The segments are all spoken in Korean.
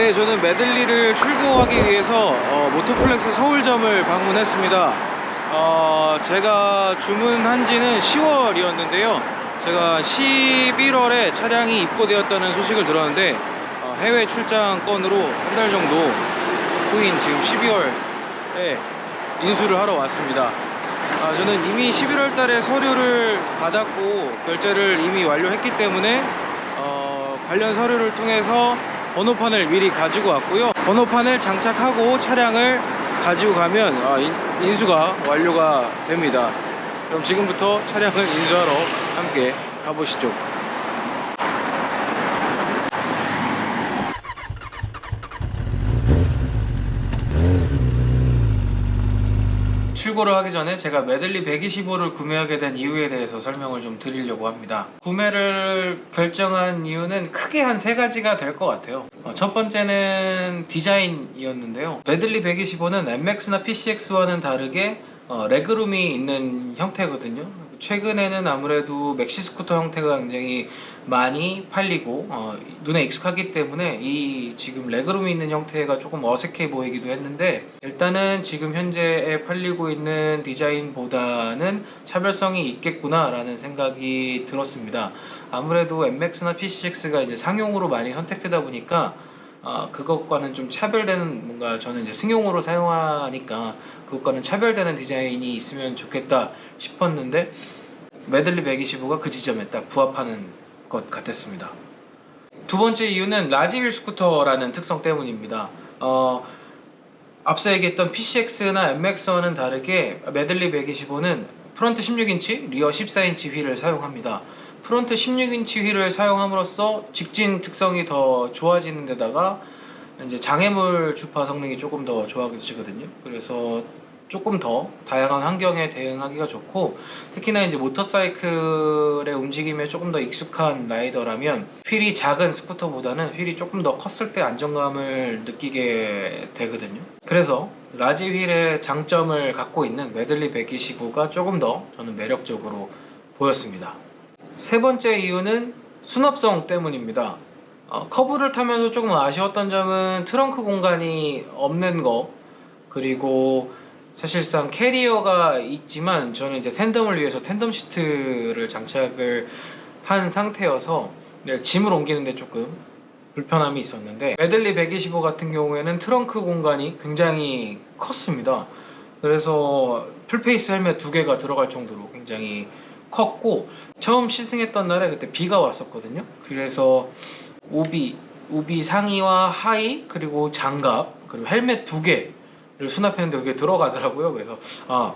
네, 저는 메들리를 출고하기 위해서 어, 모토플렉스 서울점을 방문했습니다. 어, 제가 주문한 지는 10월이었는데요. 제가 11월에 차량이 입고되었다는 소식을 들었는데 어, 해외 출장 건으로 한 달 정도 후인 지금 12월에 인수를 하러 왔습니다. 아, 저는 이미 11월 달에 서류를 받았고 결제를 이미 완료했기 때문에 어, 관련 서류를 통해서 번호판을 미리 가지고 왔고요. 번호판을 장착하고 차량을 가지고 가면 아, 인, 인수가 완료가 됩니다. 그럼 지금부터 차량을 인수하러 함께 가보시죠. 출고를 하기 전에 제가 메들리 125를 구매하게 된 이유에 대해서 설명을 좀 드리려고 합니다. 구매를 결정한 이유는 크게 한 세 가지가 될 것 같아요. 어, 첫 번째는 디자인이었는데요. 메들리 125는 MX나 PCX와는 다르게 어, 레그룸이 있는 형태거든요. 최근에는 아무래도 맥시 스쿠터 형태가 굉장히 많이 팔리고 어, 눈에 익숙하기 때문에 이 지금 레그룸이 있는 형태가 조금 어색해 보이기도 했는데 일단은 지금 현재에 팔리고 있는 디자인보다는 차별성이 있겠구나라는 생각이 들었습니다. 아무래도 MX나 PCX가 이제 상용으로 많이 선택되다 보니까 아, 그것과는 좀 차별되는 뭔가 저는 이제 승용으로 사용하니까 그것과는 차별되는 디자인이 있으면 좋겠다 싶었는데 메들리 125가 그 지점에 딱 부합하는 것 같았습니다. 두 번째 이유는 라지 휠 스쿠터라는 특성 때문입니다. 어, 앞서 얘기했던 PCX나 MX와는 다르게 메들리 125는 프론트 16인치, 리어 14인치 휠을 사용합니다. 프론트 16인치 휠을 사용함으로써 직진 특성이 더 좋아지는 데다가 이제 장애물 주파 성능이 조금 더 좋아지거든요. 그래서 조금 더 다양한 환경에 대응하기가 좋고 특히나 이제 모터사이클의 움직임에 조금 더 익숙한 라이더라면 휠이 작은 스쿠터보다는 휠이 조금 더 컸을 때 안정감을 느끼게 되거든요. 그래서 라지 휠의 장점을 갖고 있는 메들리 125가 조금 더 저는 매력적으로 보였습니다. 세 번째 이유는 수납성 때문입니다. 어, 커브를 타면서 조금 아쉬웠던 점은 트렁크 공간이 없는 거 그리고 사실상 캐리어가 있지만 저는 이제 텐덤을 위해서 텐덤 시트를 장착을 한 상태여서 네, 짐을 옮기는데 조금 불편함이 있었는데 메들리 125 같은 경우에는 트렁크 공간이 굉장히 컸습니다. 그래서 풀페이스 헬멧 두 개가 들어갈 정도로 굉장히 컸고 처음 시승했던 날에 그때 비가 왔었거든요. 그래서 우비 우비 상의와 하의 그리고 장갑 그리고 헬멧 두 개를 수납했는데 그게 들어가더라고요. 그래서 아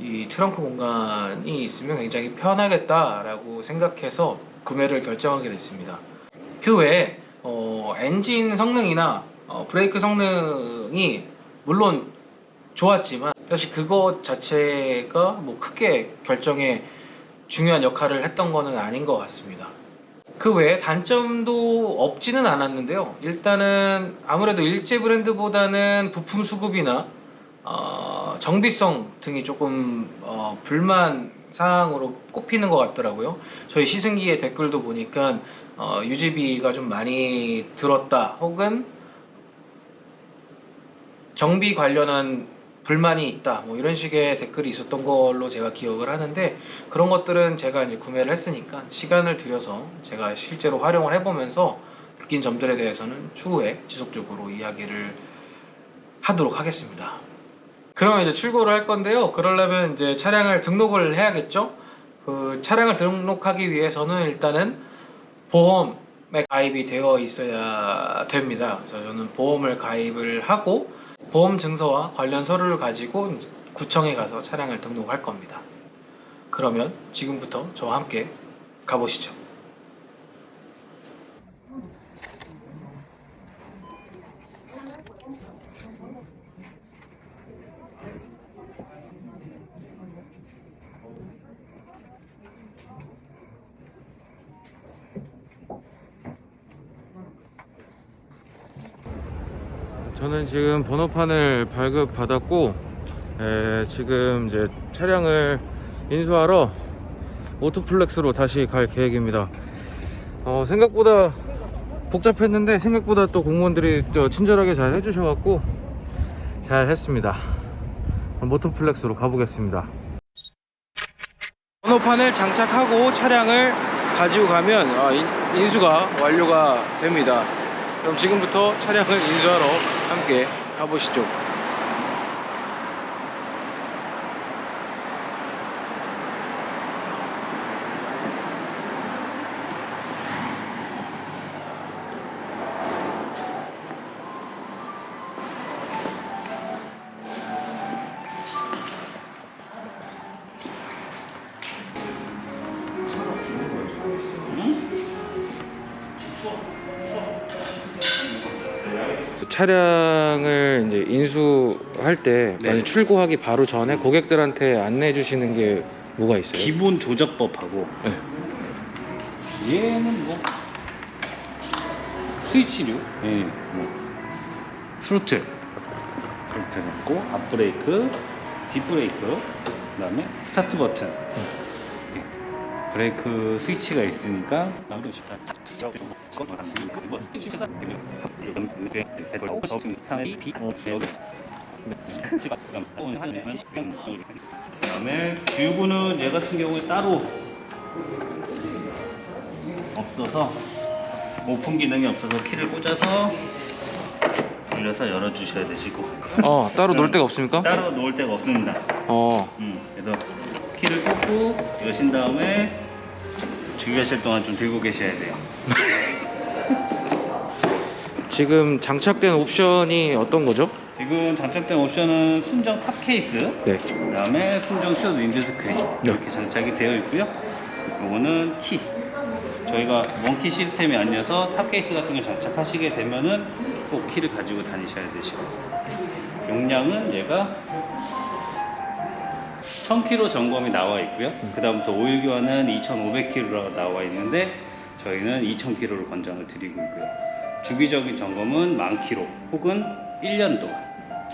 이 트렁크 공간이 있으면 굉장히 편하겠다라고 생각해서 구매를 결정하게 됐습니다. 그 외에 어, 엔진 성능이나 어, 브레이크 성능이 물론 좋았지만 사실 그것 자체가 뭐 크게 결정에 중요한 역할을 했던 거는 아닌 것 같습니다. 그 외에 단점도 없지는 않았는데요. 일단은 아무래도 일제 브랜드보다는 부품 수급이나 어, 정비성 등이 조금 어, 불만 사항으로 꼽히는 것 같더라고요. 저희 시승기의 댓글도 보니까 어, 유지비가 좀 많이 들었다 혹은 정비 관련한 불만이 있다 뭐 이런 식의 댓글이 있었던 걸로 제가 기억을 하는데 그런 것들은 제가 이제 구매를 했으니까 시간을 들여서 제가 실제로 활용을 해보면서 느낀 점들에 대해서는 추후에 지속적으로 이야기를 하도록 하겠습니다. 그러면 이제 출고를 할 건데요. 그러려면 이제 차량을 등록을 해야겠죠. 그 차량을 등록하기 위해서는 일단은 보험에 가입이 되어 있어야 됩니다. 그래서 저는 보험을 가입을 하고 보험 증서와 관련 서류를 가지고 구청에 가서 차량을 등록할 겁니다. 그러면 지금부터 저와 함께 가보시죠. 저는 지금 번호판을 발급받았고 에, 지금 이제 차량을 인수하러 오토플렉스로 다시 갈 계획입니다. 어, 생각보다 복잡했는데 생각보다 또 공무원들이 저 친절하게 잘 해주셔갖고 잘 했습니다. 모토플렉스로 가보겠습니다. 번호판을 장착하고 차량을 가지고 가면 아, 인- 인수가 완료가 됩니다. 그럼 지금부터 차량을 인수하러 함께 가보시죠. 차량을 이제 인수할 때 네. 만약 출고하기 바로 전에 고객들한테 안내해 주시는 게 뭐가 있어요? 기본 조작법하고 네. 얘는 뭐 스위치류, 예, 뭐 트로틀, 트로틀 있고 앞브레이크, 뒷브레이크, 그 다음에 스타트 버튼, 네. 브레이크 스위치가 있으니까 싶다. 그다음에 뷰구는 얘 같은 경우에 따로 없어서 오픈 기능이 없어서 키를 꽂아서 돌려서 열어주셔야 되시고 어 따로 놀 데가 없습니까? 따로 놓을 데가 없습니다. 어 음, 그래서 키를 꽂고 여신 다음에 주유하실 동안 좀 들고 계셔야 돼요. 지금 장착된 옵션이 어떤 거죠? 지금 장착된 옵션은 순정 탑 케이스, 네. 그다음에 순정 숏 윈드 스크린 이렇게 장착이 되어 있고요. 요거는 키. 저희가 원키 시스템이 아니어서 탑 케이스 같은 걸 장착하시게 되면은 꼭 키를 가지고 다니셔야 되시고 용량은 얘가 1000km 점검이 나와 있고요. 그다음부터 오일 교환은 2500km가 나와 있는데 저희는 2000km를 권장을 드리고 있고요. 주기적인 점검은 만 킬로 혹은 1년 동안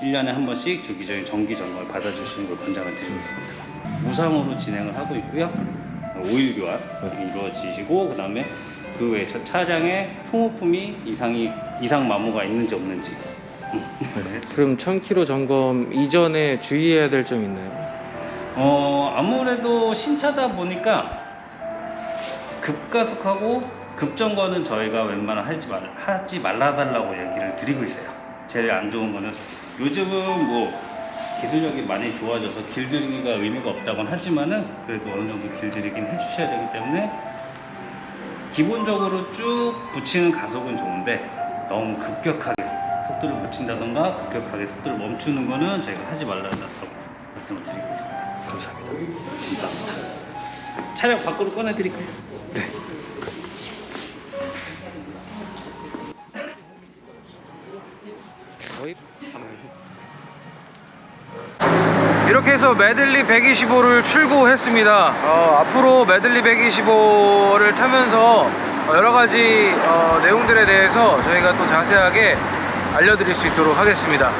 1년에 한 번씩 주기적인 정기 점검을 받아주시는 걸 권장을 드리고 있습니다. 무상으로 진행을 하고 있고요. 오일 교환 이루어지시고 그다음에 그 외에 저 차량에 소모품이 이상이 이상 마모가 있는지 없는지 음. 그럼 1000km 점검 이전에 주의해야 될 점 있나요? 어 아무래도 신차다 보니까 급가속하고 급정거는 저희가 웬만하면 하지 말 하지 말라달라고 얘기를 드리고 있어요. 제일 안 좋은 거는 요즘은 뭐 기술력이 많이 좋아져서 길들이기가 의미가 없다곤 하지만은 그래도 어느 정도 길들이긴 해주셔야 되기 때문에 기본적으로 쭉 붙이는 가속은 좋은데 너무 급격하게 속도를 붙인다던가 급격하게 속도를 멈추는 거는 저희가 하지 말라고 말씀을 드리고 있습니다. 감사합니다. 감사합니다. 차량 밖으로 꺼내드릴까요? 이렇게 해서 메들리 125를 출고했습니다. 어, 앞으로 메들리 125를 타면서 여러 가지 어, 내용들에 대해서 저희가 또 자세하게 알려드릴 수 있도록 하겠습니다.